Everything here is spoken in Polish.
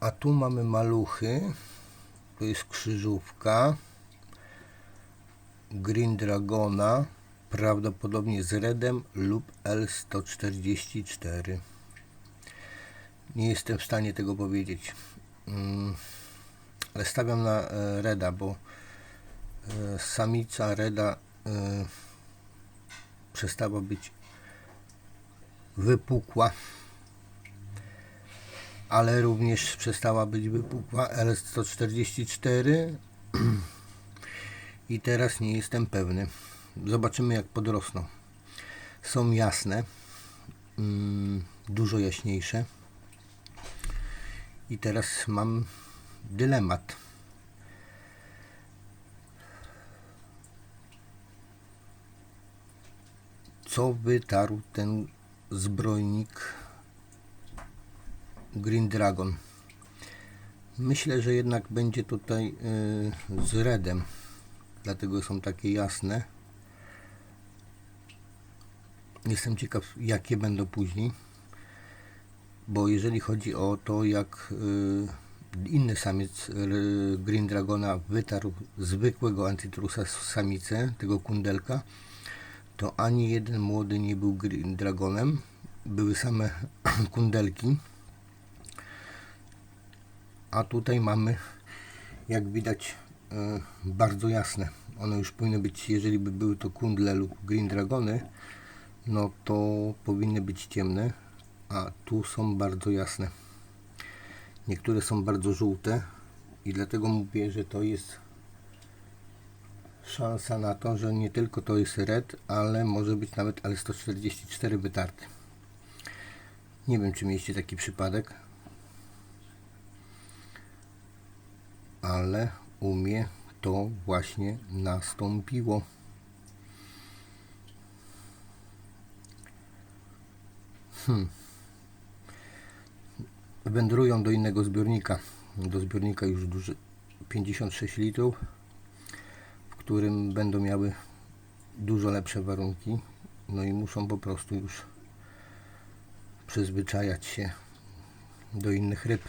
A tu mamy maluchy. To jest krzyżówka. Green Dragona. Prawdopodobnie z Redem lub L144. Nie jestem w stanie tego powiedzieć. Mm, Ale stawiam na e, Reda, bo e, samica Reda e, przestała być wypukła ale również przestała być wypukła L144 i teraz nie jestem pewny. Zobaczymy jak podrosną. Są jasne, mm, dużo jaśniejsze i teraz mam dylemat. Co wytarł ten zbrojnik Green Dragon. Myślę, że jednak będzie tutaj y, z redem, dlatego są takie jasne. Jestem ciekaw, jakie będą później, bo jeżeli chodzi o to, jak y, inny samiec y, Green Dragona wytarł zwykłego Ancytrusa z samicę, tego kundelka, to ani jeden młody nie był Green Dragonem, były same kundelki a tutaj mamy jak widać e, bardzo jasne. One już powinny być, jeżeli by były to kundle lub green dragony no to powinny być ciemne. A tu są bardzo jasne. Niektóre są bardzo żółte i dlatego mówię, że to jest szansa na to, że nie tylko to jest red, ale może być nawet L144 wytarty nie wiem czy mieliście taki przypadek ale u mnie to właśnie nastąpiło. Hmm. Wędrują do innego zbiornika. Do zbiornika już duży 56 litrów, w którym będą miały dużo lepsze warunki. No i muszą po prostu już przyzwyczajać się do innych ryb.